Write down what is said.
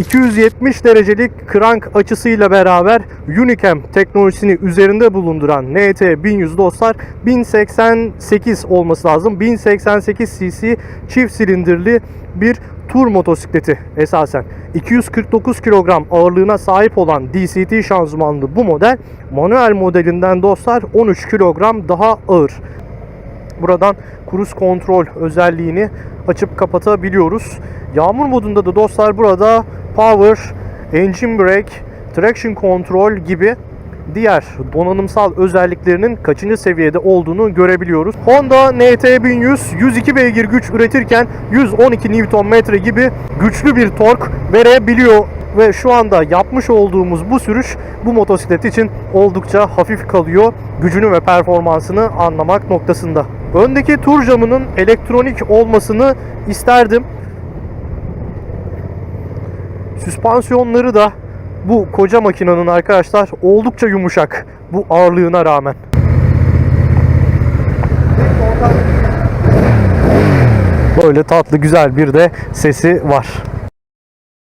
270 derecelik krank açısıyla beraber Unicam teknolojisini üzerinde bulunduran NT 1100 dostlar 1088 olması lazım. 1088 cc çift silindirli bir tur motosikleti esasen. 249 kilogram ağırlığına sahip olan DCT şanzımanlı bu model manuel modelinden dostlar 13 kilogram daha ağır. Buradan cruise kontrol özelliğini açıp kapatabiliyoruz. Yağmur modunda da dostlar burada power, engine brake, traction control gibi diğer donanımsal özelliklerinin kaçıncı seviyede olduğunu görebiliyoruz. Honda NT 1100 102 beygir güç üretirken 112 Nm gibi güçlü bir tork verebiliyor ve şu anda yapmış olduğumuz bu sürüş bu motosiklet için oldukça hafif kalıyor. Gücünü ve performansını anlamak noktasında. Öndeki tur camının elektronik olmasını isterdim. Süspansiyonları da bu koca makinenin arkadaşlar oldukça yumuşak bu ağırlığına rağmen. Böyle tatlı güzel bir de sesi var.